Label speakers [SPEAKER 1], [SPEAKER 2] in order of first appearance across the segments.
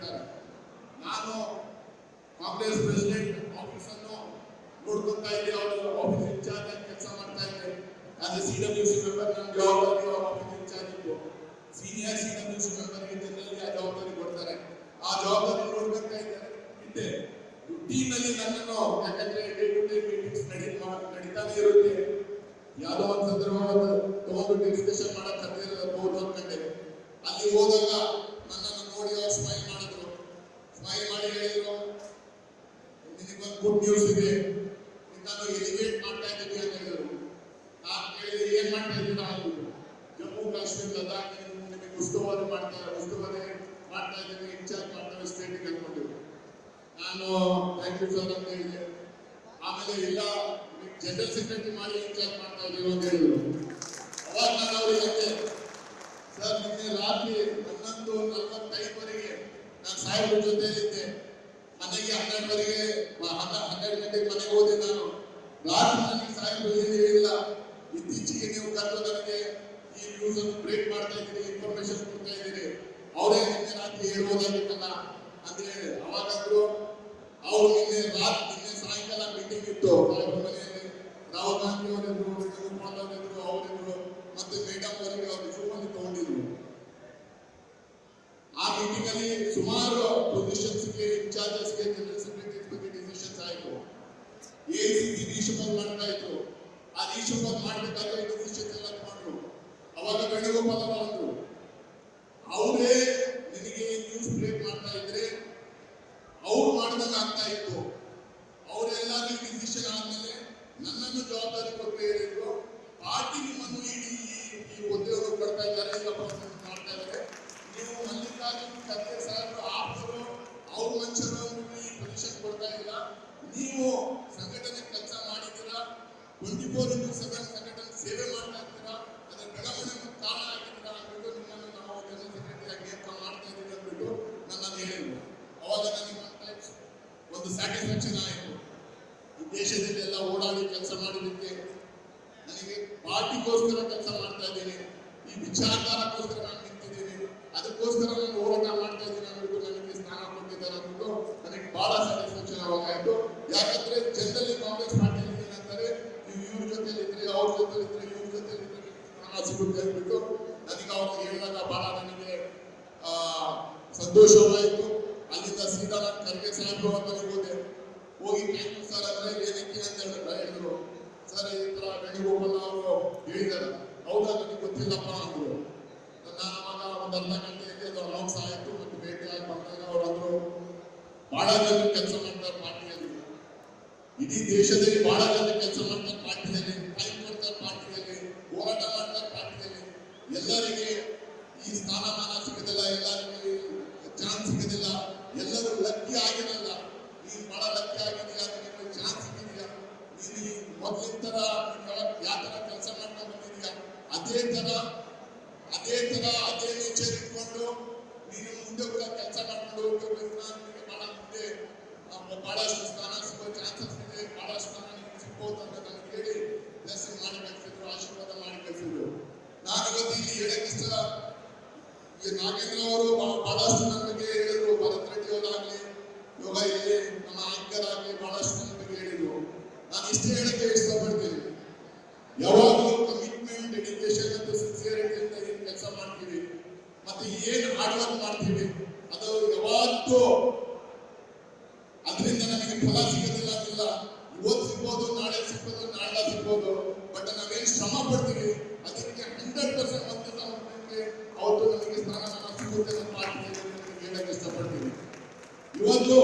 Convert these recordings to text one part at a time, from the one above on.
[SPEAKER 1] ಹೇಳ್ತಾರೆ ನಾನು Congress president office ಅನ್ನು ನೋಡ್ಕೊತಾ ಇದ್ದೆ ಅವರು ಆಫೀಸ್ ಇನ್ಚಾರ್ಜ್ ಆಗಿ ಕೆಲಸ ಮಾಡ್ತಾ ಇದ್ದೆ. As a C W C member ಜವಾಬ್ದಾರಿ ಆಫೀಸ್ ಇನ್ಚಾರ್ಜ್ ಇತ್ತು. ಸೀನಿಯರ್ ಸಿ ಡಬ್ಲ್ಯೂ ಸಿ ಮೆಂಬರ್ಗೆ ಜನರಲ್ಲಿ ಆ ಜವಾಬ್ದಾರಿ ಕೊಡ್ತಾರೆ. ಆ ಜವಾಬ್ದಾರಿ ನೋಡ್ಕೊಂತಾ ಇದ್ದಾರೆ. ಇದ್ದೆ. ರುಟೀನಲ್ಲಿ ನನ್ನನ್ನು ಯಾಕಂದ್ರೆ ಡೇ ಟು ಡೇ ಮೀಟಿಂಗ್ಸ್ ನಡಿ ನಡೀತಾನೆ ಇರುತ್ತೆ. ಯಾವುದೋ ಒಂದು ಸಂದರ್ಭ ತಗೊಂಡು ಡಿಸ್ಕಷನ್ ಮಾಡಕ್ ಅಂತ ಅಲ್ಲಿ ಹೋದಾಗ ನನ್ನನ್ನು ನೋಡಿ ಅವ್ರು ಸ್ಮೈಲ್ ಮಾಡಿದ್ರು ಸ್ಮೈಲ್ ಮಾಡಿ ಹೇಳಿದ್ರು. ನಿನಗೊಂದು ಗುಡ್ ನ್ಯೂಸ್ ಇದೆ. ನಾನು ಎಲಿವೇಟ್ ಮಾಡ್ತಾ ಇದ್ದೀನಿ ಅಂತ ಹೇಳಿದ್ರು. ನಾನು ಕೇಳಿದೆ ಏನ್ ಮಾಡ್ತಾ ಇದ್ದೀರಾ ಅಂದ್ರು ಜಮ್ಮು ಕಾಶ್ಮೀರ ಲದಾಖ್ ನಿಮಗೆ ಉಸ್ತುವಾರಿ ಮಾಡ್ತಾ ಉಸ್ತುವಾರಿ ಮಾಡ್ತಾ ಇದ್ದೀನಿ ಇನ್ಚಾರ್ಜ್ ಮಾಡ್ತಾರೆ ಸ್ಟೇಟಿಗೆ ಅನ್ಕೊಂಡಿದ್ರು ನಾನು ಥ್ಯಾಂಕ್ ಯು ಸರ್ ಅಂತ ಹೇಳಿದೆ. ಆಮೇಲೆ ಇಲ್ಲ ಜನರಲ್ ಸೆಕ್ರೆಟರಿ ಮಾಡಿ ಇನ್ಚಾರ್ಜ್ ಮಾಡ್ತಾ ಇದ್ದೀವಿ ಅಂತ ಹೇಳಿದ್ರು. ಅವಾಗ ನಾನು ಅವ್ರಿಗೆ ಸರ್, ನಿನ್ನೆ ರಾತ್ರಿ ಹನ್ನೊಂದು ನಲವತ್ತೈದವರೆಗೆ ನಾನು ಸಾಹೇಬ್ರ ಇದ್ದೆ. ಮನೆಗೆ ಹನ್ನೆರಡುವರೆಗೆ ಹನ್ನೆರಡು ಗಂಟೆಗೆ ಮನೆಗೆ ಹೋದೆ ನಾನು. ರಾತ್ರಿ ನನಗೆ ಸಾಹೇಬ್ರು ಏನು ಇತ್ತೀಚೆಗೆ ನೀವು ಕರೆದು ನನಗೆ ಈ ನ್ಯೂಸ್ ಅನ್ನು ಬ್ರೇಕ್ ಮಾಡ್ತಾ ಇದ್ದೀರಿ ಇನ್ಫಾರ್ಮೇಶನ್ ಕೊಡ್ತಾ ಇದ್ದೀರಿ. ಅವರೇ ನಿನ್ನೆ ರಾತ್ರಿ ಹೇಳ್ಬೋದಾಗಿತ್ತಲ್ಲ ಅಂತ ಹೇಳಿ ಅವಾಗಂದ್ರು ಅವ್ರು ನಿನ್ನೆ ರಾತ್ರಿ ನಿನ್ನೆ ಸಾಯಂಕಾಲ ಮೀಟಿಂಗ್ ಇತ್ತು. ಸಾಹೇಬ್ರ ಮನೆಯಲ್ಲಿ. ರಾಹುಲ್ ಗಾಂಧಿ ಅವರಿದ್ರು ಅವರಿದ್ರು ರೀಶಫಲ್ ಮಾಡ್ತಾ ಇದ್ರು ಆ ರೀಶಫಲ್ ಮಾಡಬೇಕಾದ್ರೆ ಎಲ್ಲ ತಗೊಂಡ್ರು. ಅವಾಗ ವೇಣುಗೋಪಾಲ ಅಂದ್ರು ಅವರೇ ನಿನಗೆ ನ್ಯೂಸ್ ಕ್ರಿಯೇಟ್ ಮಾಡ್ತಾ ಇದ್ರೆ ಅವ್ರು ಮಾಡಿದಾಗ ಆಗ್ತಾ ಇತ್ತು. ಅವರೆಲ್ಲರೂ ಡಿಸಿಷನ್ ಆದ್ಮೇಲೆ ನನ್ನನ್ನು ಜವಾಬ್ದಾರಿ ಕೊಟ್ಟು ಹೇಳಿದ್ರು ಪಾರ್ಟಿ ನಿಮ್ಮನ್ನು ಇಡೀ ಈ- ಉದ್ಯೋಗ ಕೊಡ್ತಾ ಇದ್ದಾರೆ ಮಾಡ್ತಾ ಇದ್ದಾರೆ. ನೀವು ಮಲ್ಲಿಕಾರ್ಜುನ್ ಖರ್ಗೆ ಸಾಹೇಬರು ಆಪ್ತರು, ಅವ್ರ ಮನುಷ್ಯರು ಈ ಪೊಸಿಷನ್ ಕೊಡ್ತಾ ಇಲ್ಲ. ನೀವು ಸಂಘಟನೆ ಟ್ವೆಂಟಿ ಫೋರ್ ಸಂಘಟನೆ ಸೇವೆ ಮಾಡ್ತಾ ಇದ್ದೀರಾ ಅದರ ಬೆಳವಣಿಗೆ ಕಾರಣ ಆಗಿದ್ದೀರಾ ಅಂದ್ಬಿಟ್ಟು ನಿಮ್ಮನ್ನು ನಾವು ಜನರಲ್ ಸೆಕ್ರೆಟರಿ ಆಗಿ ನೇಮಕ ಮಾಡ್ತಾ ಇದ್ದೀವಿ ಅಂದ್ಬಿಟ್ಟು ನನ್ನನ್ನು ಹೇಳಿದ್ರು ಅವಾಗ ನನಗೆ ಒಂದು ಸ್ಯಾಟಿಸ್ಫ್ಯಾಕ್ಷನ್ ಆಯಿತು ಈ ದೇಶದಲ್ಲಿ ಎಲ್ಲ ಓಡಾಡಿ ಕೆಲಸ ಮಾಡೋದಕ್ಕೆ ನನಗೆ ಪಾರ್ಟಿಗೋಸ್ಕರ ಕೆಲಸ ಮಾಡ್ತಾ ಇದ್ದೀನಿ ಈ ವಿಚಾರಧಾರಕ್ಕೋಸ್ಕರ ನಾನು ನಿಂತಿದ್ದೀನಿ ಅದಕ್ಕೋಸ್ಕರ ನಾನು ಹೋರಾಟ ಮಾಡ್ತಾ ಇದ್ದೀನಿ ಅಂದ್ಬಿಟ್ಟು ನನಗೆ ಸ್ಥಾನ ಕೊಟ್ಟಿದ್ದಾರೆ ಅಂದ್ಬಿಟ್ಟು ನನಗೆ ಬಹಳ ಸ್ಯಾಟಿಸ್ಫ್ಯಾಕ್ಷನ್ ಅವಾಗ ಆಯಿತು ಯಾಕಂದ್ರೆ ಜನರಲ್ಲಿ ಕಾಂಗ್ರೆಸ್ ಇವ್ರ ಜೊತೆ ಇದ್ರಿ ಅವ್ರ ಜೊತೆ ಇದ್ರಿ ಇವ್ರ ಜೊತೆ ಸ್ಥಾನ ಸಿಗುತ್ತೆ ಅಂದ್ಬಿಟ್ಟು ನನಗೆ ಅವ್ರು ಹೇಳಿದಾಗ ಬಹಳ ನನಗೆ ಸಂತೋಷವಾಯಿತು ಅಲ್ಲಿಂದ ಸೀದಾ ನಾನು ಸಾಹೇಬ್ರು ಅಂತ ಹೋದೆ ಹೋಗಿ ಥ್ಯಾಂಕ್ ಸರ್ ಅಂದ್ರೆ ಏನಕ್ಕೆ ಅಂತ ಹೇಳಿದ್ರು ಸರ್ ಈ ತರ ವೇಣುಗೋಪಾಲ್ ಅವರು ಹೇಳಿದಾರ ಹೌದಾ ನನಗೆ ಗೊತ್ತಿಲ್ಲಪ್ಪ ಅಂದ್ರು ನಾನು ಅವಾಗ ಒಂದು ಅರ್ಧ ಗಂಟೆಯಲ್ಲಿ ಅದು ಅನೌನ್ಸ್ ಆಯಿತು ಮತ್ತು ಭೇಟಿಯಾಗಿ ಬಂದಾಗ ಅವ್ರು ಅಂದ್ರು ಬಹಳ ಜನ ಕೆಲಸ ಮಾಡ್ತಾರೆ ಇಡೀ ದೇಶದಲ್ಲಿ ಬಹಳ ಜನ ಕೆಲಸ ಮಾಡ್ತಾ ಪಾರ್ಟಿಯಲ್ಲಿ ಟೈಮ್ ಮಾಡ್ತಾ ಪಾರ್ಟಿಯಲ್ಲಿ, ಹೋರಾಟ ಮಾಡ್ತಾ ಪಾರ್ಟಿಯಲ್ಲಿ ಎಲ್ಲರಿಗೆ ಈ ಸ್ಥಾನಮಾನ ಸಿಗೋದಿಲ್ಲ, ಎಲ್ಲರಿಗೆ ಚಾನ್ಸ್ ಸಿಗೋದಿಲ್ಲ, ಎಲ್ಲರೂ ಲಕ್ಕಿ ಆಗಿರಲ್ಲ. ನೀನು ಬಹಳ ಲಕ್ಕಿ ಆಗಿದೆಯಾ ಮತ್ತೆ ಏನು ಆಡಳಿತ ಮಾಡ್ತೀವಿ? ಅದು ಯಾವತ್ತೂ ಅದರಿಂದ ನಮಗೆ ಫಲ ಸಿಗೋದಿಲ್ಲ ಅಂತಿಲ್ಲ. ಇವತ್ತು ಸಿಗ್ಬೋದು, ನಾಳೆ ಸಿಗ್ಬೋದು ನಾಳೆ ಸಿಗ್ಬೋದು, ಬಟ್ ನಾವೇನು ಶ್ರಮ ಪಡ್ತೀವಿ, ಅದಕ್ಕೆ ಹಂಡ್ರೆಡ್ ಪರ್ಸೆಂಟ್ ಒಂದು ನಮಗೆ ಅವತ್ತು ನಮಗೆ ಸ್ಥಾನಮಾನ ಸಿಗುತ್ತೆ ಹೇಳಕ್ಕೆ ಇಷ್ಟಪಡ್ತೀನಿ ಇವತ್ತು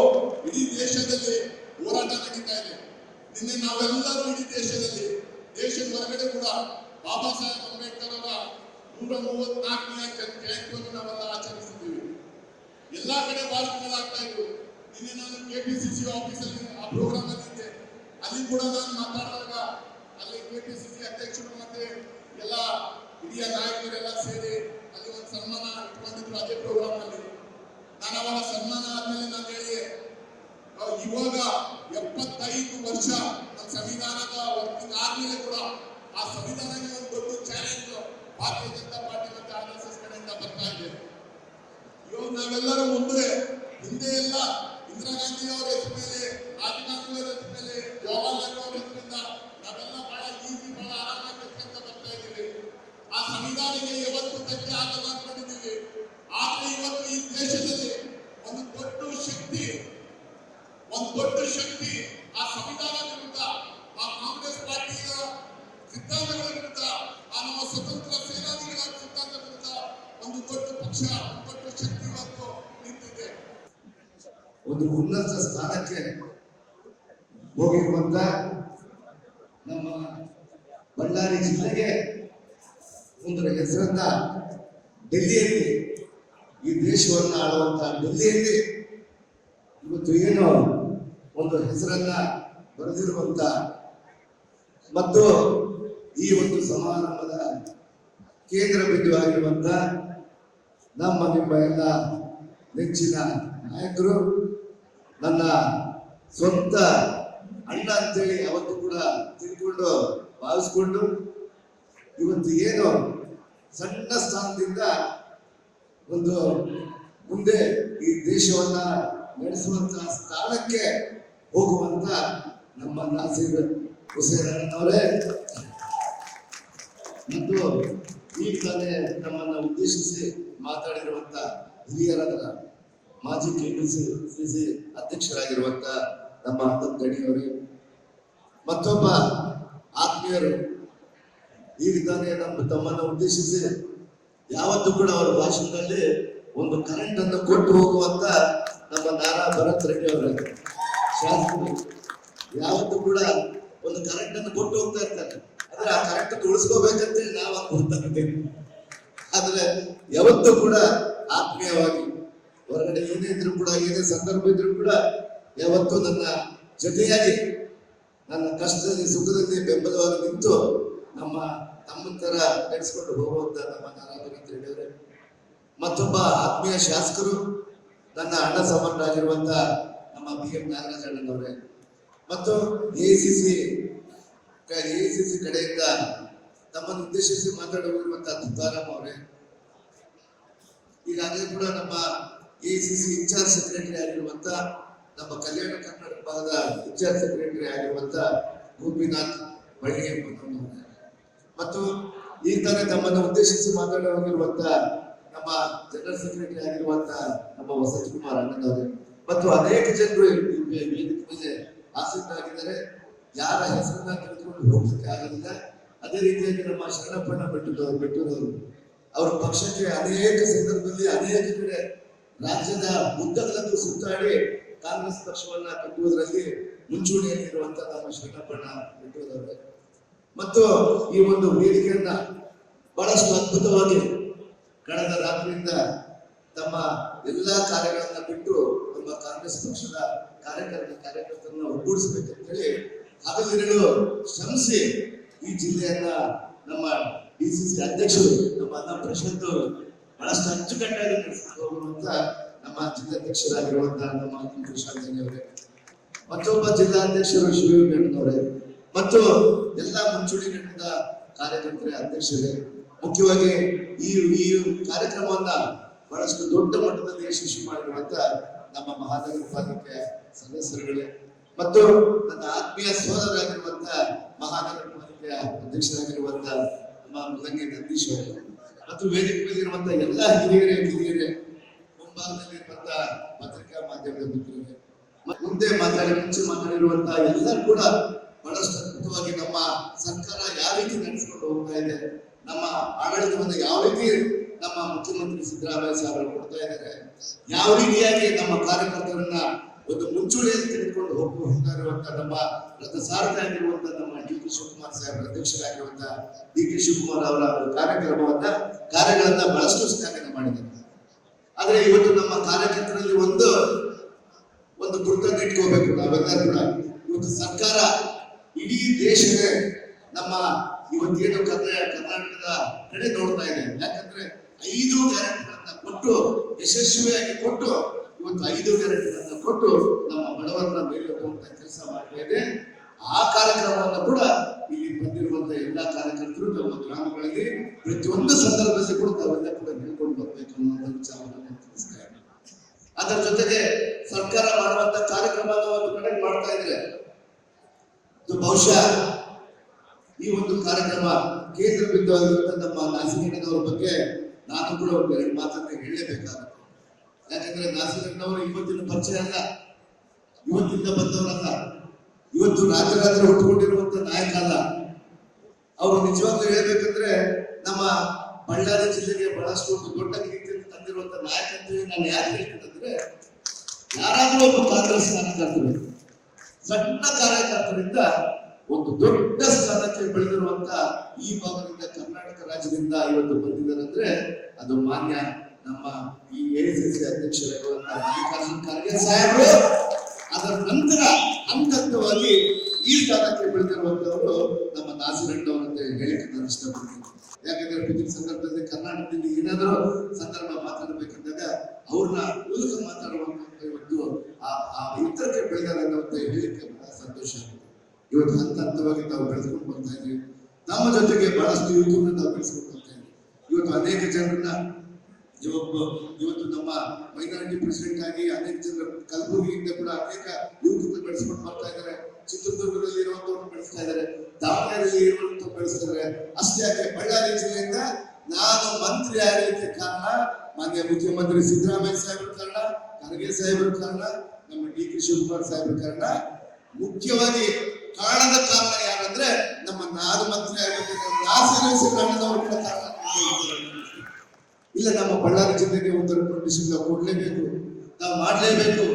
[SPEAKER 1] ಇಡೀ ದೇಶದಲ್ಲಿ ಹೋರಾಟ ನಡೀತಾ ಇದೆ. ನಿನ್ನೆ ನಾವೆಲ್ಲರೂ ಇಡೀ ದೇಶದಲ್ಲಿ, ದೇಶದ ಹೊರಗಡೆ ಕೂಡ ಬಾಬಾ ಸಾಹೇಬ್ ಅಂಬೇಡ್ಕರ್ ಅವರ ನೂರ ಮೂವತ್ನಾಲ್ಕನೇ ಜಯಂತಿಯನ್ನು ನಾವೆಲ್ಲ ಆಚರಿಸಿದ್ದೀವಿ. ಎಲ್ಲಾ ಕಡೆ ಭಾಷಣಗಳಾಗ್ತಾ ಇದ್ರು ನಿನ್ನೆ ನಾನು ಕೆಪಿಸಿಸಿ ಆಫೀಸಲ್ಲಿ ಆ ಪ್ರೋಗ್ರಾಮ್ ಇದ್ದೆ. ಅಲ್ಲಿ ಕೂಡ ನಾನು ಮಾತಾಡಿದಾಗ ಅಲ್ಲಿ ಕೆಪಿಸಿಸಿ ಅಧ್ಯಕ್ಷರು ಮತ್ತೆ ಎಲ್ಲ ಹಿರಿಯ ನಾಯಕರೆಲ್ಲ ಸೇರಿ ಅಲ್ಲಿ ಒಂದು ಸನ್ಮಾನ ಇಟ್ಕೊಂಡಿದ್ರು ಅದೇ ಪ್ರೋಗ್ರಾಮ್ ಅಲ್ಲಿ. ನಾನು ಅವರ ಸನ್ಮಾನ ಆದ್ಮೇಲೆ ನಾನು ಹೇಳಿ ಅಹ್ ಇವಾಗ ಎಪ್ಪತ್ತೈದು ವರ್ಷ ನಮ್ಮ ಸಂವಿಧಾನದ ವರ್ಕಿಂಗ್ ಆದ್ಮೇಲೆ ಕೂಡ ಆ ಸಂವಿಧಾನಕ್ಕೆ ಒಂದು ದೊಡ್ಡ ಚಾಲೆಂಜ್ ಭಾರತೀಯ ಜನತಾ ಪಾರ್ಟಿ ಮತ್ತೆ ಆರ್ ಎಸ್ ಎಸ್ ಕಡೆಯಿಂದ ಬರ್ತಾ ಇದೆ. ಇವಾಗ ನಾವೆಲ್ಲರೂ ಮುಂದೆ, ಹಿಂದೆ ಎಲ್ಲ ಇಂದಿರಾ ಗಾಂಧಿ ಅವರ ಹೆಸರು ಮೇಲೆ, ರಾಜೀವ್ ಗಾಂಧಿ ಅವರ ಹೆಸರು ಮೇಲೆ, ಜವಾಹರ್ಲಾಲ್ ನೆಹರು ಅವರ ಹೆಸರಿಂದ ನಾವೆಲ್ಲ ಬಹಳ ಈಸಿ ಬಹಳ ಆರಾಮಾಗಿ ಅಂತ ಬರ್ತಾ ಇದ್ದೀವಿ. ಆ ಸಂವಿಧಾನಕ್ಕೆ ಯಾವತ್ತು ಧಕ್ಕೆ ಆಗಲ್ಲ ಅನ್ಕೊಂಡಿದ್ದೀವಿ ಆದ್ರೆ ಇವತ್ತು ಈ ದೇಶದಲ್ಲಿ ಒಂದು ದೊಡ್ಡ ಶಕ್ತಿ, ಒಂದು ದೊಡ್ಡ ಶಕ್ತಿ
[SPEAKER 2] ದೇಶವನ್ನ ಆಳುವಂತ ಡೆಲ್ಲಿಯಲ್ಲಿ ಇವತ್ತು ಏನು ಒಂದು ಹೆಸರನ್ನ ಬರೆದಿರುವಂತ ಮತ್ತು ಈ ಒಂದು ಸಮಾರಂಭದ ಕೇಂದ್ರ ಬಿಂದುವಾಗಿರುವಂತ ನಮ್ಮ ನಿಮ್ಮ ಎಲ್ಲ ನೆಚ್ಚಿನ ನಾಯಕರು, ನನ್ನ ಸ್ವಂತ ಅಣ್ಣ ಅಂತೇಳಿ ಅವತ್ತು ಕೂಡ ತಿಳ್ಕೊಂಡು ಭಾವಿಸ್ಕೊಂಡು ಇವತ್ತು ಏನು ಸಣ್ಣ ಸ್ಥಾನದಿಂದ ಒಂದು ಮುಂದೆ ಈ ದೇಶವನ್ನ ನಡೆಸುವಂತ ಸ್ಥಾನಕ್ಕೆ ಹೋಗುವಂತ ನಮ್ಮ ನಾಸೀರ್ ಹುಸೇನ್ ಅವರೇ ಮತ್ತು ಈ ತಾನೇ ನಮ್ಮನ್ನ ಉದ್ದೇಶಿಸಿ ಮಾತಾಡಿರುವಂತ ಹಿರಿಯರಾದ ಮಾಜಿ ಕೆಪಿಸಿಸಿ ಅಧ್ಯಕ್ಷರಾಗಿರುವಂತ ನಮ್ಮ ಗಣಿಯವರೇ ಮತ್ತೊಬ್ಬ ಆತ್ಮೀಯರು ಈಗ ತಾನೇ ನಮ್ಮ ತಮ್ಮನ್ನ ಉದ್ದೇಶಿಸಿ ಯಾವತ್ತೂ ಕೂಡ ಅವರ ಭಾಷಣದಲ್ಲಿ ಒಂದು ಕರೆಂಟ್ ಅನ್ನು ಕೊಟ್ಟು ಹೋಗುವಂತ ನಮ್ಮ ನಾರಾ ಭರತ್ ರೆಡ್ಡಿ ಅವರ ಶಾಸಕರು. ಯಾವತ್ತೂ ಕೂಡ ಒಂದು ಕರೆಂಟ್ ಅನ್ನು ಕೊಟ್ಟು ಹೋಗ್ತಾ ಇರ್ತಾರೆ. ಆದ್ರೆ ಆ ಕರೆಂಟ್ ಉಳಿಸ್ಕೋಬೇಕಂತ ನಾವು ಅನ್ಕೊಳ್ತಾ ಇದ್ದೇವೆ ಆದ್ರೆ ಯಾವತ್ತೂ ಕೂಡ ಆತ್ಮೀಯವಾಗಿ ಹೊರಗಡೆ ಏನೇ ಇದ್ರು ಕೂಡ, ಏನೇ ಸಂದರ್ಭ ಇದ್ರು ಕೂಡ ಯಾವತ್ತೂ ನನ್ನ ಜೊತೆಯಾಗಿ ನನ್ನ ಕಷ್ಟದಲ್ಲಿ, ಸುಖದಲ್ಲಿ ಬೆಂಬಲವಾಗಿ ನಿಂತು ನಮ್ಮ ತಮ್ಮ ತರ ನಡೆಸ್ಕೊಂಡು ಹೋಗುವಂತ ನಮ್ಮ ನಾರಾಯಣ ಹೇಳಿದ್ರೆ, ಮತ್ತೊಬ್ಬ ಆತ್ಮೀಯ ಶಾಸಕರು ನನ್ನ ಅಣ್ಣ ಸಮರ್ಥರಾಗಿರುವಂತ ನಮ್ಮ ಬಿ ಎಂ ನಾಗರಾಜ ಅಣ್ಣನವರೇ ಮತ್ತು A C C A C C ಕಡೆಯಿಂದ ತಮ್ಮನ್ನು ಉದ್ದೇಶಿಸಿ ಮಾತಾಡುವಂತ ತುಕಾರಾಮ್ ಅವರೇ. ಈಗಾಗಲೇ ಕೂಡ ನಮ್ಮ A C C incharge secretary ಆಗಿರುವಂತ ನಮ್ಮ ಕಲ್ಯಾಣ ಕರ್ನಾಟಕ ಭಾಗದ ಇನ್ಚಾರ್ಜ್ ಸೆಕ್ರೆಟರಿ ಆಗಿರುವಂತ ಗೋಪಿನಾಥ್ ಬಳ್ಳಿ ಮತ್ತು ಈ ತರ ತಮ್ಮನ್ನು ಉದ್ದೇಶಿಸಿ ಮಾತಾಡುವಾಗಿರುವಂತ ನಮ್ಮ ಜನರಲ್ ಸೆಕ್ರೆಟರಿ ಆಗಿರುವಂತ ನಮ್ಮ ವಸಂತ ಕುಮಾರ್ ಅಣ್ಣನವರು. ಮತ್ತು ಅನೇಕ ಜನರು ವೇದಿಕೆ ಮೇಲೆ ಆಸಕ್ತರಾಗಿದ್ದಾರೆ. ಯಾರ ಹೆಸರನ್ನ ತಿಳಿದುಕೊಂಡು ಹೋಗ್ಲಿಕ್ಕೆ ಆಗಲಿಲ್ಲ. ಅದೇ ರೀತಿಯಾಗಿ ನಮ್ಮ ಶರಣಪ್ಪಣ್ಣ ಬೆಟ್ಟದವರು ಬೆಟ್ಟದವರು ಅವರ. ಪಕ್ಷಕ್ಕೆ ಅನೇಕ ಸಂದರ್ಭದಲ್ಲಿ ಅನೇಕ ಕಡೆ ರಾಜ್ಯದ ಉದ್ದಗಲಕ್ಕೂ ಸುತ್ತಾಡಿ ಕಾಂಗ್ರೆಸ್ ಪಕ್ಷವನ್ನ ಕಟ್ಟುವುದರಲ್ಲಿ ಮುಂಚೂಣಿಯಲ್ಲಿರುವಂತಹ ನಮ್ಮ ಶರಣಪ್ಪಣ್ಣ ಬೆಟ್ಟದವರೇ ಮತ್ತು ಈ ಒಂದು ವೇದಿಕೆಯನ್ನ ಬಹಳಷ್ಟು ಅದ್ಭುತವಾಗಿ ಕಳೆದ ರಾತ್ರಿಯಿಂದ ತಮ್ಮ ಎಲ್ಲಾ ಕಾರ್ಯಗಳನ್ನ ಬಿಟ್ಟು ನಮ್ಮ ಕಾಂಗ್ರೆಸ್ ಪಕ್ಷದ ಕಾರ್ಯಕರ್ತ ಕಾರ್ಯಕರ್ತರನ್ನ ಅಂತ ಹೇಳಿ ಹಗಲಿರಲು ಶ್ರಮಿಸಿ ಈ ಜಿಲ್ಲೆಯನ್ನ ನಮ್ಮ ಡಿ ಸಿ ಸಿ ಅಧ್ಯಕ್ಷರು, ನಮ್ಮ ಅನ್ನ ಪ್ರಶಾಂತ್ ಅವರು ಬಹಳಷ್ಟು ಅಚ್ಚುಕಟ್ಟಾಗಿ ಹೋಗುವಂತ ನಮ್ಮ ಜಿಲ್ಲಾಧ್ಯಕ್ಷರಾಗಿರುವಂತಹ ನಮ್ಮ ಪ್ರಶಾಂತ್ ಅವರೇ. ಮತ್ತೊಬ್ಬ ಜಿಲ್ಲಾಧ್ಯಕ್ಷರು ಶಿವಣ್ಣನವರೇ ಮತ್ತು ಎಲ್ಲ ಮುಂಚೂಣಿ ಘಟಕದ ಕಾರ್ಯಕರ್ತರ ಅಧ್ಯಕ್ಷರೇ ಮುಖ್ಯವಾಗಿ ಈ ಈ ಕಾರ್ಯಕ್ರಮವನ್ನ ಬಹಳಷ್ಟು ದೊಡ್ಡ ಮಟ್ಟದಲ್ಲಿ ಯಶಸ್ವಿ ಮಾಡಿರುವಂತ ನಮ್ಮ ಮಹಾನಗರ ಪಾಲಿಕೆ ಸದಸ್ಯರುಗಳೇ. ಮತ್ತು ನನ್ನ ಆತ್ಮೀಯ ಸೋದರಾಗಿರುವಂತ ಮಹಾನಗರ ಪಾಲಿಕೆಯ ಅಧ್ಯಕ್ಷರಾಗಿರುವಂತ ನಮ್ಮ ಮೃದಂಗಿ ನಂದೀಶ್ ಅವರು, ಮತ್ತು ವೇದಿಕೆ ಮೇಲಿರುವಂತ ಎಲ್ಲ ಹಿರಿಯರೇ ಕಿರಿಯರೇ ಮುಂಭಾಗದಲ್ಲಿರುವಂತ ಪತ್ರಿಕಾ ಮಾಧ್ಯಮದ ಮಿತ್ರರೇ, ಮುಂದೆ ಮಾತಾಡಿ, ಮುಂಚೆ ಮಾತಾಡಿರುವಂತಹ ಎಲ್ಲರೂ ಕೂಡ ನಮ್ಮ ಆಡಳಿತವನ್ನು ಯಾವ ರೀತಿ ನಮ್ಮ ಮುಖ್ಯಮಂತ್ರಿ ಸಿದ್ದರಾಮಯ್ಯ ಸಾಹೇಬರು ಕೊಡ್ತಾ ಇದ್ದಾರೆ, ಯಾವ ರೀತಿಯಾಗಿ ನಮ್ಮ ಕಾರ್ಯಕರ್ತರನ್ನ ಒಂದು ಮುಂಚೂಣಿಯಲ್ಲಿ ತೆಗೆದುಕೊಂಡು ಹೋಗ್ತಾ ಹೋಗ್ತಾ ಇರುವಂತ ನಮ್ಮ ರಥ ಆಗಿರುವಂತಹ ಆಗಿರುವಂತ ನಮ್ಮ ಡಿ ಕೆ ಶಿವಕುಮಾರ್ ಸಾಹೇಬ್ ಅಧ್ಯಕ್ಷರಾಗಿರುವಂತಹ ಡಿ ಕೆ ಶಿವಕುಮಾರ್ ಅವರ ಕಾರ್ಯಕ್ರಮವನ್ನ, ಕಾರ್ಯಗಳನ್ನ ಬಹಳಷ್ಟು ಸ್ಥಾಪನೆ ಮಾಡಿದ್ದಾರೆ. ಆದ್ರೆ ಇವತ್ತು ನಮ್ಮ ಕಾರ್ಯಕರ್ತರಲ್ಲಿ ಒಂದು ಒಂದು ಗುರುತನ್ನು ಇಟ್ಕೋಬೇಕು ನಾವೆಲ್ಲರೂ ಕೂಡ. ಇವತ್ತು ಸರ್ಕಾರ ಇಡೀ ದೇಶವೇ ನಮ್ಮ ಇವತ್ತೇನು ಕಥೆ ಕರ್ನಾಟಕದ ಕಡೆ ನೋಡ್ತಾ ಇದೆ ಯಾಕಂದ್ರೆ ಐದು ಗ್ಯಾರಂಟಿಗಳನ್ನ ಕೊಟ್ಟು, ಯಶಸ್ವಿಯಾಗಿ ಕೊಟ್ಟು, ಇವತ್ತು ಐದು ಗ್ಯಾರಂಟಿಗಳನ್ನ ಕೊಟ್ಟು ನಮ್ಮ ಬಡವರನ್ನ ಮೇಲೆ ಹೋಗುವಂತ ಕೆಲಸ ಮಾಡ್ತಾ ಇದೆ. ಆ ಕಾರ್ಯಕ್ರಮವನ್ನು ಕೂಡ ಇಲ್ಲಿ ಬಂದಿರುವಂತ ಎಲ್ಲಾ ಕಾರ್ಯಕರ್ತರು ನಮ್ಮ ಗ್ರಾಮಗಳಲ್ಲಿ ಪ್ರತಿಯೊಂದು ಸಂದರ್ಭದಲ್ಲಿ ಕೂಡ ತಾವೆಲ್ಲ ಕೂಡ ಹೇಳ್ಕೊಂಡು ಬರ್ಬೇಕು ಅನ್ನೋ ವಿಚಾರವನ್ನು ನಾನು ತಿಳಿಸ್ತಾ ಇದ್ದೀನಿ. ಅದರ ಜೊತೆಗೆ ಸರ್ಕಾರ ಮಾಡುವಂತ ಕಾರ್ಯಕ್ರಮದ ಒಂದು ಕಡೆ ಮಾಡ್ತಾ ಇದ್ರೆ, ಇದು ಬಹುಶಃ ಈ ಒಂದು ಕಾರ್ಯಕ್ರಮ ಕೇಂದ್ರ ಬಿಂದುವಾಗಿರುವಂತ ನಮ್ಮ ನಾಸಿಕಣ್ಣನವರ ಬಗ್ಗೆ ನಾನು ಕೂಡ ಒಂದು ಎರಡು ಮಾತನ್ನ ಹೇಳಲೇಬೇಕಾಗುತ್ತೆ ಯಾಕಂದ್ರೆ ನಾಸಿಕಣ್ಣನವರು ಇವತ್ತಿನ ಪರಿಚಯ ಅಲ್ಲ, ಇವತ್ತಿಂದ ಬಂದವರಲ್ಲ. ಇವತ್ತು ರಾತ್ರಿ ಹುಟ್ಟುಕೊಂಡಿರುವಂತ ನಾಯಕ ಅಲ್ಲ. ಅವರು ನಿಜವಾಗ್ಲೂ ಹೇಳ್ಬೇಕಂದ್ರೆ ನಮ್ಮ ಬಳ್ಳಾರಿ ಜಿಲ್ಲೆಗೆ ಬಹಳಷ್ಟು ಒಂದು ದೊಡ್ಡ ಕೀರ್ತಿಯನ್ನು ತಂದಿರುವಂತ ನಾಯಕ ಅಂತ ಹೇಳಿ ನಾನು ಯಾರು ಹೇಳ್ತೇನೆ ಯಾರಾದ್ರೂ ಒಬ್ಬ ಕಾಂಗ್ರೆಸ್ ಕಾರ್ಯಕರ್ತರು ಸಣ್ಣ ಕಾರ್ಯಕರ್ತರಿಂದ ಒಂದು ದೊಡ್ಡ ಸ್ಥಾನಕ್ಕೆ ಬೆಳೆದಿರುವಂತ ಈ ಭಾಗದಿಂದ ಕರ್ನಾಟಕ ರಾಜ್ಯದಿಂದ ಇವತ್ತು ಬಂದಿದ್ದಾರೆ ಅಂದ್ರೆ ಅದು ಮಾನ್ಯ ನಮ್ಮ ಈ ಎಐಸಿಸಿ ಅಧ್ಯಕ್ಷರಾಗಿರುವಂತಹ ಮಲ್ಲಿಕಾರ್ಜುನ್ ಖರ್ಗೆ ಸಾಹೇಬರು. ಅದರ ನಂತರ ಹಂತ ಹಂತವಾಗಿ ಈ ಸ್ಥಾನಕ್ಕೆ ಬೆಳೆದಿರುವಂತವರು ನಮ್ಮ ನಾಸಿರಣ್ಣವರು ಅಂತ ಹೇಳಿಕೆ ಇಷ್ಟಪಡ್ತೀನಿ ಯಾಕಂದ್ರೆ ಬಿಜೆಪಿ ಸಂದರ್ಭದಲ್ಲಿ ಕರ್ನಾಟಕದಲ್ಲಿ ಏನಾದರೂ ಸಂದರ್ಭ ಮಾತಾಡಬೇಕಂದಾಗ ಅವ್ರನ್ನ ಮೂಲಕ ಮಾತಾಡುವಂತ ಒಂದು ಆ ಎತ್ತರಕ್ಕೆ ಬೆಳೆದಾರೆ ಅಂತ ಹೇಳಿಕೆ ಬಹಳ ಸಂತೋಷ. ಇವತ್ತು ಹಂತ ಹಂತವಾಗಿ ನಾವು ಬೆಳೆಸ್ಕೊಂಡು ಬರ್ತಾ ಇದ್ದೀವಿ. ನಮ್ಮ ಜೊತೆಗೆ ಬಹಳಷ್ಟು ಯುವಕರನ್ನ ನಾವು ಬೆಳೆಸ್ಕೊಂಡು ಬರ್ತಾ ಇದ್ದೀವಿ. ಇವತ್ತು ಅನೇಕ ಜನರನ್ನ, ಇವತ್ತು ಇವತ್ತು ನಮ್ಮ ಮೈನಾರಿಟಿ ಪ್ರೆಸಿಡೆಂಟ್ ಆಗಿ ಅನೇಕ ಜನರು ಕಲಬುರಗಿಯಿಂದ ಕೂಡ ಅನೇಕ ಯುವಕರನ್ನ ಬೆಳೆಸ್ಕೊಂಡು ಬರ್ತಾ ಇದ್ದಾರೆ. ಚಿತ್ರದುರ್ಗದಲ್ಲಿ ಇರುವಂತವ್ರನ್ನ ಬೆಳೆಸ್ತಾ ಇದ್ದಾರೆ. ದಾವಣಗೆರೆಯಲ್ಲಿ ಇರುವಂತ ಬೆಳೆಸ್ತಾ ಇದ್ದಾರೆ. ಅಷ್ಟೇ ಯಾಕೆ ಬಳ್ಳಾರಿ ಜಿಲ್ಲೆಯಿಂದ ನಾನು ಮಂತ್ರಿ ಆಗಲಿಕ್ಕೆ ಕಾರಣ ಮಾನ್ಯ ಮುಖ್ಯಮಂತ್ರಿ ಸಿದ್ದರಾಮಯ್ಯ ಸಾಹೇಬರ ಕಾರಣ, ಖರ್ಗೆ ಸಾಹೇಬರ ಕಾರಣ, ನಮ್ಮ ಡಿ ಕೆ ಶಿವಕುಮಾರ್ ಸಾಹೇಬರ ಕಾರಣ. ಮುಖ್ಯವಾಗಿ ಕಾರಣದ ಕಾರಣ ಯಾರಂದ್ರೆ ನಮ್ಮ ನಾಡು ಮಂತ್ರಿ ನಾಸಿರು ಕೂಡ ಇಲ್ಲ, ನಮ್ಮ ಬಳ್ಳಾರಿ ಜಿಲ್ಲೆಗೆ ಒಂದು ರೆಕಮೆಂಡೇಶನ್ ಕೊಡ್ಲೇಬೇಕು. ನಾವು ಮಾಡ್ಲೇಬೇಕು.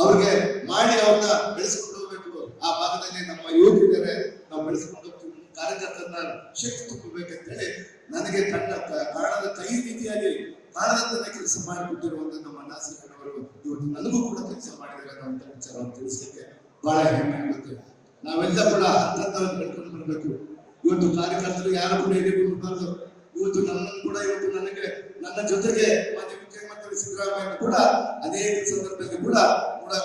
[SPEAKER 2] ಅವ್ರಿಗೆ ಮಾಡಿ ಅವ್ರನ್ನ ಬೆಳೆಸ್ಕೊಂಡು ಹೋಗ್ಬೇಕು. ಆ ಭಾಗದಲ್ಲಿ ನಮ್ಮ ಯುವಕರಿದ್ದಾರೆ. ನಾವು ಬೆಳೆಸ್ಕೊಂಡು ಕಾರ್ಯಕರ್ತರನ್ನ ಶಕ್ತಿ ತುಂಬಬೇಕಂತ ಹೇಳಿ ನನಗೆ ತನ್ನ ಕಾರಣದ ಕೈ ರೀತಿಯಾಗಿ ಕಾರಣದ ಕೆಲಸ ಮಾಡಿಕೊಟ್ಟಿರುವಂತ ನಮ್ಮ ನಾಸಿಕನವರು ಇವತ್ತು ನನಗೂ ಕೂಡ ಕೆಲಸ ಮಾಡಿದ್ದಾರೆ ಅಂತ ವಿಚಾರವನ್ನು ತಿಳಿಸ್ಲಿಕ್ಕೆ ಬಹಳ ಹೆಮ್ಮೆ ಆಗುತ್ತೆ. ನಾವೆಲ್ಲ ಕೂಡ ಹತ್ತತ್ತವಾಗಿ ಕಟ್ಕೊಂಡು ಬರಬೇಕು. ಇವತ್ತು ಕಾರ್ಯಕರ್ತರು ಯಾರು ಕೂಡ ಎದುರುಬಾರ್ದು ಇವತ್ತು ನನ್ನನ್ನು ಕೂಡ ಇವತ್ತು ನನಗೆ, ನನ್ನ ಜೊತೆಗೆ ಮಾಜಿ ಮುಖ್ಯಮಂತ್ರಿ ಸಿದ್ದರಾಮಯ್ಯ ಕೂಡ ಅನೇಕ ಸಂದರ್ಭದಲ್ಲಿ ಕೂಡ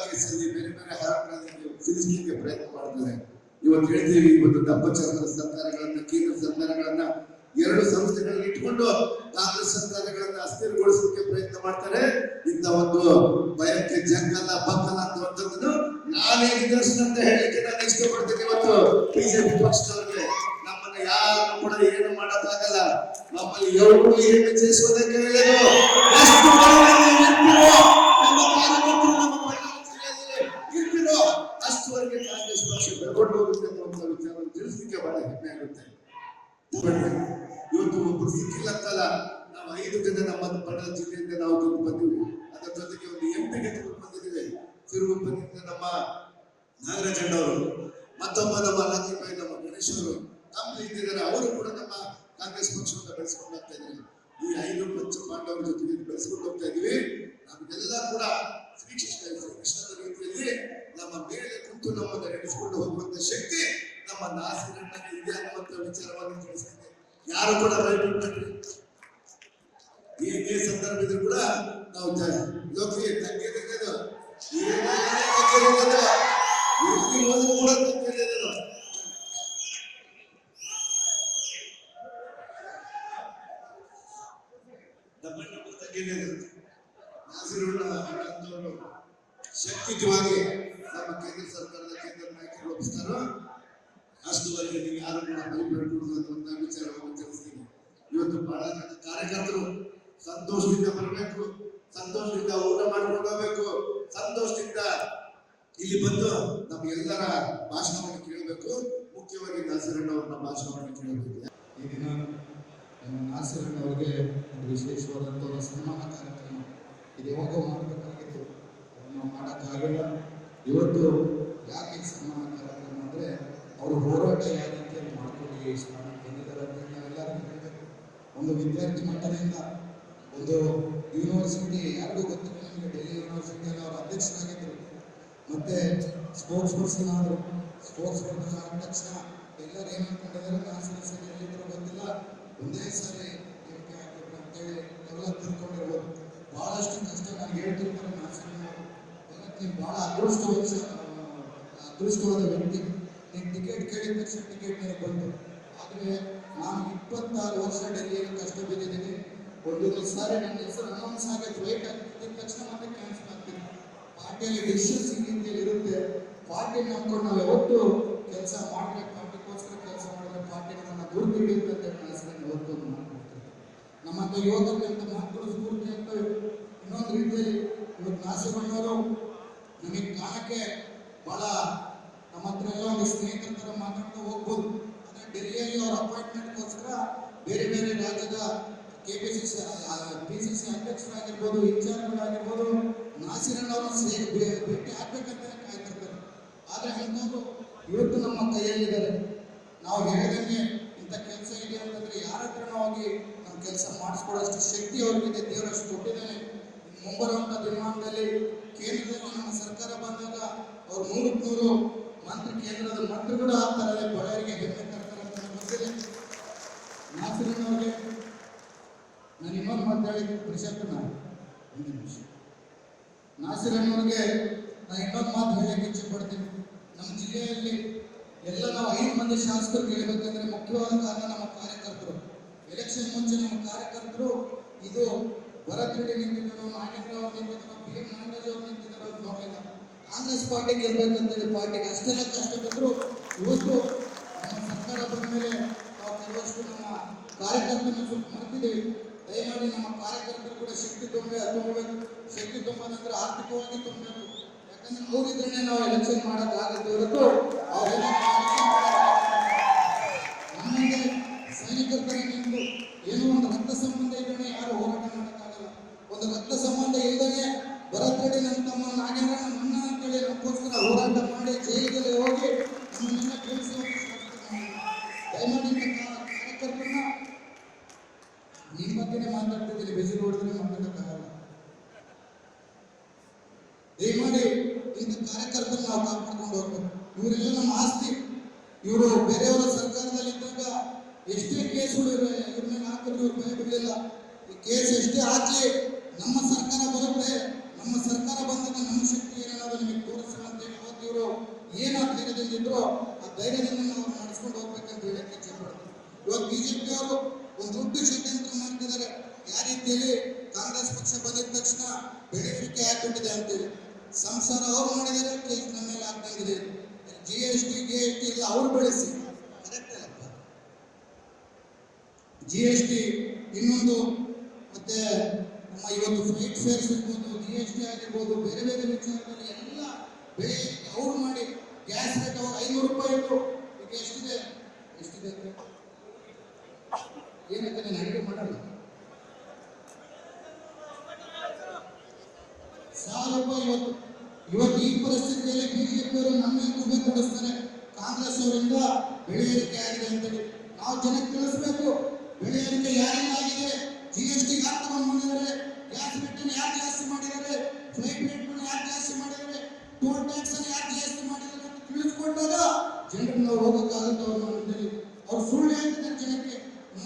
[SPEAKER 2] ಕೇಸಲ್ಲಿ ಬೇರೆ ಬೇರೆ ಹಾರಾಟಗಳಲ್ಲಿ ಸಿಲಿಸಲಿಕ್ಕೆ ಪ್ರಯತ್ನ ಮಾಡ್ತಾರೆ. ಇವತ್ತು ಹೇಳ್ತೀವಿ, ಇವತ್ತು ಡಬ್ಬಚರದ ಸರ್ಕಾರಗಳನ್ನ, ಕೇಂದ್ರ ಸರ್ಕಾರಗಳನ್ನ ಎರಡು ಸಂಸ್ಥೆಗಳನ್ನ ಇಟ್ಕೊಂಡು ಕಾಂಗ್ರೆಸ್ ಸರ್ಕಾರಗಳನ್ನ ಅಸ್ಥಿರಗೊಳಿಸಲಿಕ್ಕೆ ಪ್ರಯತ್ನ ಮಾಡ್ತಾರೆ. ಇಂಥ ಒಂದು ಭಯಕ್ಕೆ ಜಗ್ಗಲ್ಲ ಬಕ್ಕಲ್ಲ ಅನ್ನುವಂಥದ್ದನ್ನು ನಾನೇ ನಿದರ್ಶನ ಅಂತ ಹೇಳಲಿಕ್ಕೆ ನಾನು ಇಷ್ಟಪಡ್ತೀನಿ ಇವತ್ತು ಬಿಜೆಪಿ ಪಕ್ಷದವರಿಗೆ ನಮ್ಮನ್ನ ಯಾರು ಕೂಡ ಏನು ಮಾಡಕ್ಕಾಗಲ್ಲ. ನಮ್ಮಲ್ಲಿ ಎವರು ಏನು ಬಡವರಲ್ಲಿ ಇರ್ತೀರೋ, ನಮ್ಮ ಕಾರ್ಯಕರ್ತರು ನಮ್ಮ ಬಳ್ಳಾರಿ ವಿಚಾರವನ್ನು ತಿಳಿಸ್ಲಿಕ್ಕೆ ಬಹಳ ಹೆಮ್ಮೆ ಆಗುತ್ತೆ. ಇವತ್ತು ಒಬ್ರು ಸಿಕ್ಕಿಲ್ಲ ಅಂತಲ್ಲ, ನಾವು ಐದು ಜನ ನಮ್ಮ ಬಳ್ಳಾರಿ ಜಿಲ್ಲೆಯಿಂದ ನಾವು ಬಂದಿವಿ. ಅದರ ಜೊತೆಗೆ ಒಂದು ಗೆದ್ದು ಬಂದಿದ್ದ ನಮ್ಮ ನಾಗರಾಜಣ್ಣವರು, ಮತ್ತೊಬ್ಬ ನಮ್ಮ ಲಕ್ಷ್ಮೀಬಾಯಿ, ನಮ್ಮ ಗಣೇಶ್ ಅವರು ನಮ್ಮ ಇದ್ದಾರೆ ಅವರು ಕೂಡ ನಮ್ಮ ಕಾಂಗ್ರೆಸ್ ಪಕ್ಷವನ್ನು ಬೆಳೆಸ್ಕೊಂಡು ಹೋಗ್ತಾ ಇದ್ದಾರೆ ಈ ಐದು ಪಂಚ ಪಾಂಡವರ ಜೊತೆಗೆ ಬೆಳೆಸ್ಕೊಂಡು ಹೋಗ್ತಾ ಇದೀವಿ. ನಮಗೆಲ್ಲ ಕೂಡ ಶ್ರೀಕೃಷ್ಣ ಶ್ರೀಕೃಷ್ಣನ ರೀತಿಯಲ್ಲಿ ನಮ್ಮ ಮೇಲೆ ಕುಂತು ನಮ್ಮನ್ನು ನಡೆಸಿಕೊಂಡು ಹೋಗುವಂತ ಶಕ್ತಿ ನಮ್ಮ ನಾಸಿರಣ್ಣಗೆ ಇದೆ ಅನ್ನುವಂತ ವಿಚಾರವನ್ನು ತಿಳಿಸಿದೆ. ಯಾರು ಕೂಡ ರೈಟ್ ಈ ಸಂದರ್ಭದಲ್ಲಿ ಕೂಡ ನಾವು ಲೋಕಿ ತಗ್ಗಿದ್ದು ಏನೇ ತಗ್ಗಿರೋದು ಎಲ್ಲಿ ಹೋದ್ರು ಕೂಡ ತಗ್ಗಿರೋದು ಡಬಲ್ ಡಬಲ್ ತಗ್ಗಿರೋದು ನಾಸಿರುಳ್ಳ ಅಣ್ಣಂತವರು ಶಕ್ತಿಯುತವಾಗಿ ನಮ್ಮ ಕೇಂದ್ರ ಸರ್ಕಾರದ ಕೇಂದ್ರ ನಾಯಕರು ಒಪ್ಪಿಸ್ತಾರೋ ಅಷ್ಟುವರೆಗೆ ನೀವು ಯಾರು ಕೂಡ ಭಯಪಡಬಹುದು ಅನ್ನುವಂಥ ವಿಚಾರವನ್ನು ತಿಳಿಸ್ತೀನಿ ಇವತ್ತು ಬಹಳ ಜನ ಕಾರ್ಯಕರ್ತರು ಸಂತೋಷದಿಂದ ಬರಬೇಕು ಸಂತೋಷದಿಂದ ಊಟ ಮಾಡ್ಕೊಂಡು ಹೋಗ್ಬೇಕು ಸಂತೋಷದಿಂದ ಇಲ್ಲಿ ಬಂದು ನಮ್ಗೆಲ್ಲರ ಭಾಷಣವನ್ನು ಕೇಳಬೇಕು ಮುಖ್ಯವಾಗಿ ಕೇಳಬೇಕು
[SPEAKER 3] ಈ ದಿನ ನಮ್ಮ ನಾಸಿರಣ್ಣ ಅವರಿಗೆ ಒಂದು ವಿಶೇಷವಾದಂಥ ಒಂದು ಸನ್ಮಾನ ಕಾರ್ಯಕ್ರಮ ಇದು ಯಾವಾಗ ಮಾಡಬೇಕಾಗಿತ್ತು. ಅದನ್ನು ಮಾಡೋಕ್ಕಾಗಲ್ಲ. ಇವತ್ತು ಯಾಕೆ ಸನ್ಮಾನ ಕಾರ್ಯಕ್ರಮ ಅಂದರೆ ಅವರು ಹೋರಾಟ ಯಾವ ರೀತಿಯಲ್ಲಿ ಮಾಡ್ಕೊಂಡು ಈ ಸ್ಥಾನಕ್ಕೆ ಬಂದಿದ್ದಾರೆ ಅಂತ ಹೇಳಬೇಕು ಒಂದು ವಿದ್ಯಾರ್ಥಿ ಮಟ್ಟದಿಂದ ಒಂದು ಯೂನಿವರ್ಸಿಟಿ ಯಾರಿಗೂ ಗೊತ್ತಿಲ್ಲ ನಮಗೆ ಡೆಲ್ಲಿ ಯೂನಿವರ್ಸಿಟಿಯಲ್ಲಿ ಅವರು ಅಧ್ಯಕ್ಷರಾಗಿದ್ದರು. ಮತ್ತೆ ಸ್ಪೋರ್ಟ್ಸ್ ಪರ್ಸನ್ ಆದರು. ಸ್ಪೋರ್ಟ್ಸ್ ಪರ್ಸನ್ ಆದ ತಕ್ಷಣ ಎಲ್ಲರೂ ಏನು ಅನ್ಕೊಂಡಿದ್ದಾರೆ ನಾಸಿರ್ ಸರಿ ಎಲ್ಲಿದ್ರು ಗೊತ್ತಿಲ್ಲ. ಒಂದೇ ಸಾರಿ ಎಮ್ಕೆ ಹಾಕಿದ್ರು ಅಂತೇಳಿ ಎಲ್ಲ ತಿಳ್ಕೊಂಡಿರ್ಬೋದು ಭಾಳಷ್ಟು ಕಷ್ಟ ನನಗೆ ಹೇಳ್ತಿರ್ತಾರೆ ನಾಸಿರ್ನವರು ನೀನು ಭಾಳ ಅದೃಷ್ಟವಾದ ಅದೃಷ್ಟವಾದ ವ್ಯಕ್ತಿ. ನೀನು ಟಿಕೆಟ್ ಕೇಳಿದ ತಕ್ಷಣ ಟಿಕೆಟ್ ನನಗೆ ಬಂತು ಆದರೆ ನಾನು ಇಪ್ಪತ್ತಾರು ವರ್ಷ ಡೆಲ್ಲಿಯಲ್ಲಿ ಕಷ್ಟ ಬಿದ್ದಿದ್ದೀನಿ. ಒಂದು ಸಾರಿ ನನ್ನ ಹೆಸರು ಅನೌನ್ಸ್ ಆಗಿ ವೇಟ್ ಆಗ್ತಿದ್ದ ತಕ್ಷಣ ಮತ್ತೆ ಕ್ಯಾನ್ಸಲ್ ಆಗ್ತಿತ್ತು ಪಾರ್ಟಿಯಲ್ಲಿ ಡಿಸಿಷನ್ ರೀತಿಯಲ್ಲಿ ಇರುತ್ತೆ ಪಾರ್ಟಿ ನಂಬ್ಕೊಂಡು ನಾವು ಯಾವತ್ತು ಕೆಲಸ ಮಾಡಬೇಕು. ಗುರುತು ಹಿಡಿಯುತ್ತೆ ಒಂದು ಮಾಡ್ಕೊಡ್ತೀವಿ ನಮ್ಮಂತ ಯುವಕರಿಗೆ ಅಂತ ಮಕ್ಕಳು ಸ್ಫೂರ್ತಿ ಅಂತ ಇನ್ನೊಂದು ರೀತಿಯಲ್ಲಿ ಇವತ್ತು ಮಾಡೋರು ನಮಗೆ ಕಾಣಕ್ಕೆ ಬಹಳ ನಮ್ಮ ಹತ್ರ ಎಲ್ಲ ಒಂದು ಸ್ನೇಹಿತರ ಥರ ಮಾತಾಡ್ತಾ ಹೋಗ್ಬೋದು. ಆದರೆ ಡೆಲ್ಲಿಯಲ್ಲಿ ಅವ್ರ ಅಪಾಯಿಂಟ್ಮೆಂಟ್ಗೋಸ್ಕರ ಬೇರೆ ಬೇರೆ ರಾಜ್ಯದ K P C C P C C ಅಧ್ಯಕ್ಷರಾಗಿರ್ಬೋದು, ಇನ್ಚಾರ್ಜ್ಗಳಾಗಿರ್ಬೋದು, ನಾಸಿರಣ್ಣವ್ರನ್ನ ಭೇಟಿ ಆಗ್ಬೇಕಂತ ಕಾಯ್ತಿರ್ತಾರೆ. ಆದರೆ ಅಂಥವ್ರು ಇವತ್ತು ನಮ್ಮ ಕೈಯಲ್ಲಿದ್ದಾರೆ. ನಾವು ಹೇಳಿದಂಗೆ ಕೆಲಸ ಇದೆ ಅಂತಂದ್ರೆ ಯಾರ ಹತ್ರನೂ ಹೋಗಿ ನಮ್ಮ ಕೆಲಸ ಮಾಡಿಸ್ಕೊಡೋಷ್ಟು ಶಕ್ತಿ ಅವ್ರಿಗಿದೆ ದೇವರಷ್ಟು ಕೊಟ್ಟಿದ್ದಾನೆ ಮುಂಬರುವಂಥ ದಿನಮಾನದಲ್ಲಿ ಕೇಂದ್ರದಲ್ಲಿ ನಮ್ಮ ಸರ್ಕಾರ ಬಂದಾಗ ಅವ್ರು ನೂರಕ್ಕೆ ನೂರು ಮಂತ್ರಿ ಕೇಂದ್ರದ ಕೂಡ ಆಗ್ತಾರೆ ಬಡವರಿಗೆ ಹೆಮ್ಮೆ ತರ್ತಾರೆ ಅಂತ ನಾನು ಇನ್ನೊಂದು ಮಾತು ಹೇಳಿ ಪರಿಷತ್ತು ನಾನು ಒಂದು ನಿಮಿಷ. ನಾಸಿರಣ್ಣವ್ರಿಗೆ ನಾನು ಇನ್ನೊಂದು ಮಾತು ಹೇಳಕ್ಕೆ ಇಚ್ಛೆ ಪಡ್ತೀನಿ. ನಮ್ಮ ಜಿಲ್ಲೆಯಲ್ಲಿ ಎಲ್ಲ ನಾವು ಐದು ಮಂದಿ ಶಾಸಕರು ಗೆಲ್ಲಬೇಕಂದ್ರೆ ಮುಖ್ಯವಾದ ಕಾರಣ ನಮ್ಮ ಕಾರ್ಯಕರ್ತರು. ಎಲೆಕ್ಷನ್ ಮುಂಚೆ ನಮ್ಮ ಕಾರ್ಯಕರ್ತರು ಇದು ಭರತ್ ರೆಡ್ಡಿ ನಿಂತಿದ್ದರು, ನಾಗೇಂದ್ರ ನಿಂತಿದ್ದರು ಪಿ ಎಂ ನಾಗರಾಜ್ ನಿಂತಿದ್ದರು ಅಂತ ನೋಡಲಿಲ್ಲ. ಕಾಂಗ್ರೆಸ್ ಪಾರ್ಟಿ ಗೆಲ್ಬೇಕಂತೇಳಿ ಪಾರ್ಟಿಗೆ ಅಷ್ಟೆಲ್ಲ ಕಷ್ಟಪಟ್ಟರು ಇವತ್ತು ನಮ್ಮ ಸರ್ಕಾರ ಬಂದ ಮೇಲೆ ನಾವು ಕೆಲವಷ್ಟು ನಮ್ಮ ಕಾರ್ಯಕರ್ತರನ್ನು ಸ್ವಲ್ಪ ಮರ್ತಿದ್ದೇವೆ. ದಯಮಾಡಿ ನಮ್ಮ ಕಾರ್ಯಕರ್ತರು ಕೂಡ ಶಕ್ತಿ ತುಂಬಿ ಅದು ಶಕ್ತಿ ತುಂಬೋದಂದ್ರೆ ಆರ್ಥಿಕವಾಗಿ ತುಂಬಬೇಕು ಅವ್ರಿದ್ರೆ ನಾವು ಎಲೆಕ್ಷನ್ ಮಾಡೋಕ್ಕಾಗುತ್ತೆ ಹೊರತು ನಮಗೆ ಸೈನಿಕರ ಕಡೆ ನಿಂತು ಏನೋ ಒಂದು ರಕ್ತ ಸಂಬಂಧ ಇದ್ರೆ ಯಾರು ಹೋರಾಟ ಮಾಡೋಕ್ಕಾಗಲ್ಲ. ಒಂದು ರಕ್ತ ಸಂಬಂಧ ಇಲ್ಲದೆ ಭರತ್ ನನ್ನ ತಮ್ಮ ನಾಗೇಂದ್ರ ನಮ್ಮ ಅಣ್ಣ ಅಂತೇಳಿ ನಮಗೋಸ್ಕರ ಮಾಡಿ ಜೈಲಿಗೆ ಹೋಗಿ ನಮ್ಮನ್ನೆಲ್ಲ ಕೇಳಿಸಿ ದಯಮಾಡಿ ಇಂಥ ಕಾ- ಕಾರ್ಯಕರ್ತರನ್ನ ನಿಮ್ಮ ಬಗ್ಗೆನೇ ಮಾತಾಡ್ತಿದ್ದೀನಿ ಬಿಸಿ ನೋಡಿದ್ರೆ ಮಾತಾಡೋಕ್ಕಾಗಲ್ಲ ದಯಮಾಡಿ ಇಂಥ ಕಾರ್ಯಕರ್ತರನ್ನ ನಾವು ಕಾಪಾಡ್ಕೊಂಡು ಹೋಗ್ಬೇಕು ಇವರೆಲ್ಲ ನಮ್ಮ ಆಸ್ತಿ ಇವರು ಬೇರೆಯವರ ಸರ್ಕಾರದಲ್ಲಿ ಇದ್ದಾಗ ಎಷ್ಟೇ ಕೇಸ್ಗಳು ಇವ್ರ ಇವ್ರ ಮೇಲೆ ಹಾಕಿದ್ರು ಇವ್ರು ಭಯ ಬಿಡಲಿಲ್ಲ ಈ ಕೇಸ್ ಎಷ್ಟೇ ಹಾಕಿ ನಮ್ಮ ಸರ್ಕಾರ ಬರುತ್ತೆ ನಮ್ಮ ಸರ್ಕಾರ ಬಂದಾಗ ನಮ್ಮ ಶಕ್ತಿ ಏನೇನಾದ್ರು ನಿಮಗೆ ತೋರಿಸಲ್ಲ ಅಂತೇಳಿ ಅವತ್ತು ಇವರು ಏನು ಆ ಧೈರ್ಯದಿಂದ ಇದ್ರು ಆ ಧೈರ್ಯದಿಂದ ನಾವು ನಡೆಸ್ಕೊಂಡು ಹೋಗ್ಬೇಕಂತ ಹೇಳಕ್ಕೆ ಇಚ್ಛೆ ಪಡ್ತೀನಿ ಇವತ್ತು ಬಿಜೆಪಿ ಅವರು ಒಂದು ದೊಡ್ಡ ಷಡ್ಯಂತ್ರ ಮಾಡ್ತಿದ್ದಾರೆ ಯಾವ ರೀತಿಯಲ್ಲಿ ಕಾಂಗ್ರೆಸ್ ಪಕ್ಷ ಬಂದಿದ ತಕ್ಷಣ ಬೆಳೆಫಿಕೆ ಹಾಕೊಂಡಿದೆ ಅಂತೇಳಿ. ಸಂಸಾರ ಅವ್ರು ಮಾಡಿದರೆ ಕೇಸ್ ನಮ್ಮ ಮೇಲೆ ಆಗ್ತಂಗಿದೆ G S T G S T ಎಲ್ಲ ಅವ್ರು ಬೆಳೆಸಿ. ಜಿ ಎಸ್ ಟಿ ಇನ್ನೊಂದು ಮತ್ತೆ ನಮ್ಮ ಇವತ್ತು ಫ್ಲೈಟ್ ಫೇರ್ಸ್ ಇರ್ಬೋದು ಜಿ ಎಸ್ ಟಿ ಆಗಿರ್ಬೋದು, ಬೇರೆ ಬೇರೆ ವಿಚಾರದಲ್ಲಿ ಎಲ್ಲ ಬೆಳೆ ಅವ್ರು ಮಾಡಿ ಗ್ಯಾಸ್ ರೇಟ್ ಅವಾಗ ಐನೂರು ರೂಪಾಯಿ ಇತ್ತು. ಈಗ ಎಷ್ಟಿದೆ? ಎಷ್ಟಿದೆ ಏನಕ್ಕೆ ನಾನು ಅಡುಗೆ ಮಾಡಲ್ಲ ಸಾವಿರ ರೂಪಾಯಿ ಇವತ್ತು. ಇವತ್ತು ಈ ಪರಿಸ್ಥಿತಿಯಲ್ಲಿ ಬಿಜೆಪಿಯವರು ನಮ್ಮ ಕುಬೆ ಕೊಡಿಸ್ತಾರೆ. ಕಾಂಗ್ರೆಸ್ ಅವರಿಂದ ಬೆಳೆ ಏರಿಕೆ ಆಗಿದೆ ಅಂತೇಳಿ. ನಾವು ಜನಕ್ಕೆ ತಿಳಿಸ್ಬೇಕು. ಬೆಳೆ ಏರಿಕೆ ಯಾರಿಂದ ಆಗಿದೆ? ಜಿ ಎಸ್ ಟಿ ಯಾರು ತಗೊಂಡು ಬಂದಿದ್ದಾರೆ ಗ್ಯಾಸ್ ಬಿಟ್ಟನ್ನು ಯಾಕೆ ಜಾಸ್ತಿ ಮಾಡಿದ್ದಾರೆ? ಫ್ಲೈಟ್ ರೇಟ್ ಯಾಕೆ ಜಾಸ್ತಿ ಮಾಡಿದ್ದಾರೆ? ಟೋಲ್ ಟ್ಯಾಕ್ಸ್ ಯಾರು ಜಾಸ್ತಿ ಅಂತ ತಿಳಿದುಕೊಂಡಾಗ ಜನರಿಗೆ ನಾವು ಹೋಗೋಕ್ಕಾಗುತ್ತೆ ಅವ್ರು ಅಂತೇಳಿ ಅವ್ರು ಸುಳ್ಳು ಹೇಳ್ತಿದ್ದಾರೆ ಜನಕ್ಕೆ.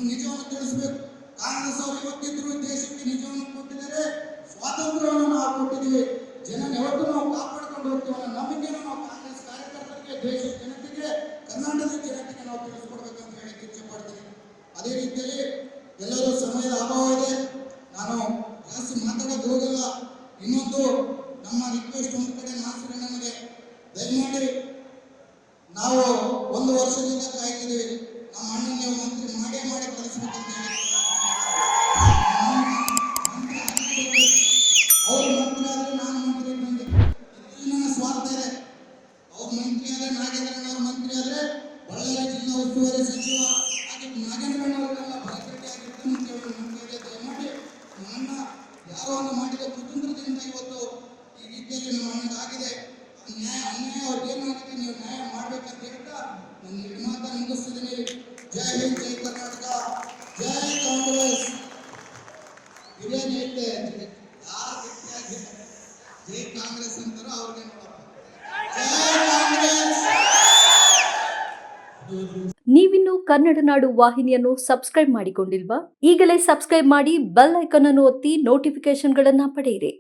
[SPEAKER 3] ನಿಜವನ್ನು ತಿಳಿಸ್ಬೇಕು. ಕಾಂಗ್ರೆಸ್ ಅವರು ಇವತ್ತಿದ್ರು ದೇಶಕ್ಕೆ ನಿಜವನ್ನು ಕೊಟ್ಟಿದ್ದಾರೆ, ಸ್ವಾತಂತ್ರ್ಯವನ್ನು ನಾವು ಕೊಟ್ಟಿದ್ದೀವಿ. ಜನ ಯಾವತ್ತೂ ನಾವು ಕಾಪಾಡ್ಕೊಂಡು ಹೋಗ್ತೀವಿ ಅನ್ನೋ ನಂಬಿಕೆಯನ್ನು ನಾವು ಕಾಂಗ್ರೆಸ್ ಕಾರ್ಯಕರ್ತರಿಗೆ, ದೇಶದ ಜನತೆಗೆ, ಕರ್ನಾಟಕದ ಜನತೆಗೆ ನಾವು ತಿಳಿಸ್ಕೊಡ್ಬೇಕಂತ ಹೇಳಕ್ಕೆ ಇಚ್ಛೆ ಪಡ್ತೀನಿ ಅದೇ ರೀತಿಯಲ್ಲಿ ಎಲ್ಲರೂ ಸಮಯದ ಅಭಾವ ಇದೆ. ನಾನು ಜಾಸ್ತಿ ಮಾತಾಡೋಕೆ ಹೋಗಲ್ಲ. ಇನ್ನೊಂದು ನಮ್ಮ ರಿಕ್ವೆಸ್ಟ್ ಒಂದು ಕಡೆ ನಾಸಿರ ನನಗೆ ದಯಮಾಡಿ ನಾವು ಒಂದು ವರ್ಷದಿಂದ ಕಾಯ್ತಿದ್ದೀವಿ. ನಮ್ಮ ಅಣ್ಣ ನೀವು ಮಂತ್ರಿ ಮಾಡೇ ಮಾಡಿ ಕಳಿಸ್ಬೇಕಂತ ಹೇಳಿ. ಅವ್ರು ಮಂತ್ರಿ ಆದ್ರೆ ನಾನು ಮಂತ್ರಿ ಬಂದೆ ನನ್ನ ಸ್ವಾರ್ಥ ಇದೆ ಅವ್ರ ಮಂತ್ರಿ ಆದ್ರೆ ನಾಗೇಂದ್ರಣ್ಣವ್ರ ಮಂತ್ರಿ ಆದ್ರೆ ಬಳ್ಳಾರಿ ಜಿಲ್ಲಾ ಉಸ್ತುವಾರಿ ಸಚಿವ ಅದಕ್ಕೆ ನಾಗೇಂದ್ರಣ್ಣವರೆಲ್ಲ ಭರಪೇಟೆ ಆಗಿರ್ತಾನೆ ಅಂತ ಹೇಳಿ ಮಂತ್ರಿ ದಯಮಾಡಿ ಅಣ್ಣ ಯಾರೋ ಒಂದು ಮಾಡಿದ ಕುತಂತ್ರದಿಂದ ಇವತ್ತು ಈ ರೀತಿಯಲ್ಲಿ ನಮ್ಮ ನ್ಯಾಯ ಅನ್ಯಾಯ ಅವ್ರಿಗೆ ಏನು ಮಾಡಿದ್ರಿ ನೀವು ನ್ಯಾಯ ಮಾಡ್ಬೇಕಂತ ಹೇಳ್ತಾ ನನ್ನ ಎರಡು ಮಾತಾ ನಿಲ್ಲಿಸ್ತಿದ್ದೀನಿ ಜೈ ಹಿಂದ್, ಜೈ ಕರ್ನಾಟಕ. ಜೈ ಕಾಂಗ್ರೆಸ್. ಇದೇನು ಐತೆ ಯಾರು ಗಟ್ಟಿಯಾಗಿ ಜೈ ಕಾಂಗ್ರೆಸ್ ಅಂತಾರೋ ಅವ್ರಿಗೆ ನೋಡಪ್ಪ ಜೈ ಕಾಂಗ್ರೆಸ್!
[SPEAKER 4] ನೀವಿನ್ನು ಕನ್ನಡ ನಾಡು ವಾಹಿನಿಯನ್ನು ಸಬ್ಸ್ಕ್ರೈಬ್ ಮಾಡಿಕೊಂಡಿಲ್ವಾ? ಈಗಲೇ ಸಬ್ಸ್ಕ್ರೈಬ್ ಮಾಡಿ ಬೆಲ್ ಐಕಾನ್ ಅನ್ನು ಒತ್ತಿ ನೋಟಿಫಿಕೇಶನ್ಗಳನ್ನ ಪಡೆಯಿರಿ.